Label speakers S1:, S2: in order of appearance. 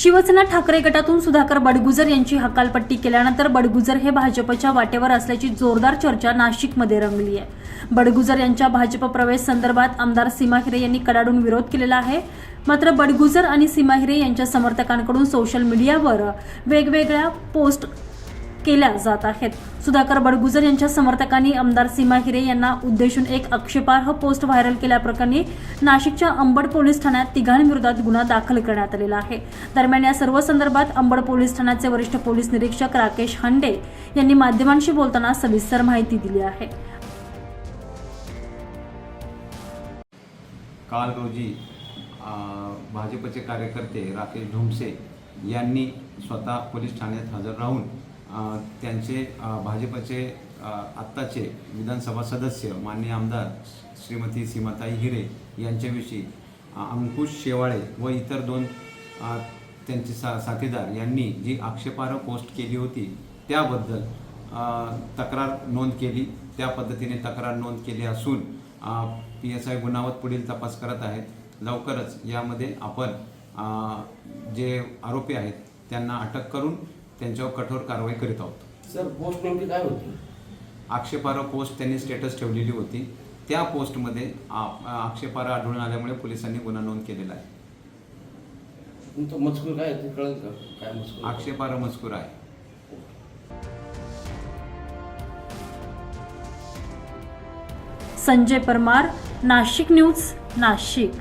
S1: शिवसेना ठाकरे गटातून सुधाकर बडगुजर यांची हकालपट्टी केल्यानंतर बडगुजर हे भाजपच्या वाटेवर असल्याची जोरदार चर्चा नाशिकमध्ये रंगली आहे. बडगुजर यांच्या भाजप प्रवेश संदर्भात आमदार सीमा हिरे यांनी कडाडून विरोध केलेला आहे. मात्र बडगुजर आणि सीमा हिरे यांच्या समर्थकांकडून सोशल मीडियावर वेगवेगळ्या पोस्ट केल्या जात आहेत. सुधाकर बडगुजर यांच्या समर्थकांनी आमदार सीमा हिरे यांना उद्देशून एक आक्षेपार्ह पोस्ट व्हायरल केल्याप्रकरणी नाशिकच्या अंबड पोलीस ठाण्यात तिघांविरोधात गुन्हा दाखल करण्यात आलेला आहे. दरम्यान या सर्व संदर्भात अंबड पोलीस ठाण्याचे वरिष्ठ पोलीस निरीक्षक राकेश हांडे यांनी माध्यमांशी बोलताना सविस्तर माहिती दिली आहे.
S2: काल रोजी भाजपचे कार्यकर्ते राकेश ढोमसे यांनी स्वतः पोलीस ठाण्यात हजर राहून त्यांचे भाजपचे आत्ताचे विधानसभा सदस्य मान्य आमदार श्रीमती सीमाताई हिरे यांच्याविषयी अंकुश शेवाळे व इतर दोन त्यांचे सा साथीदार यांनी जी आक्षेपार्ह पोस्ट केली होती त्याबद्दल तक्रार नोंद केली. त्या पद्धतीने तक्रार नोंद केली असून पी एस आय गुन्हावत पुढील तपास करत आहेत. लवकरच यामध्ये आपण जे आरोपी आहेत त्यांना अटक करून त्यांच्यावर कठोर कारवाई करीत आहोत.
S3: सर पोस्ट नेमकी काय होती?
S2: आक्षेपार्ह पोस्ट त्यांनी स्टेटस ठेवलेली होती. त्या पोस्टमध्ये आ- आक्षेपार्ह आढळून आल्यामुळे पोलिसांनी गुन्हा नोंद केलेला आहे.
S3: तुमचं मजकूर काय आहे? ते कळेल का? काय मजकूर? आहे?
S2: आक्षेपार्ह मजकूर आहे.
S1: संजय परमार नाशिक न्यूज नाशिक.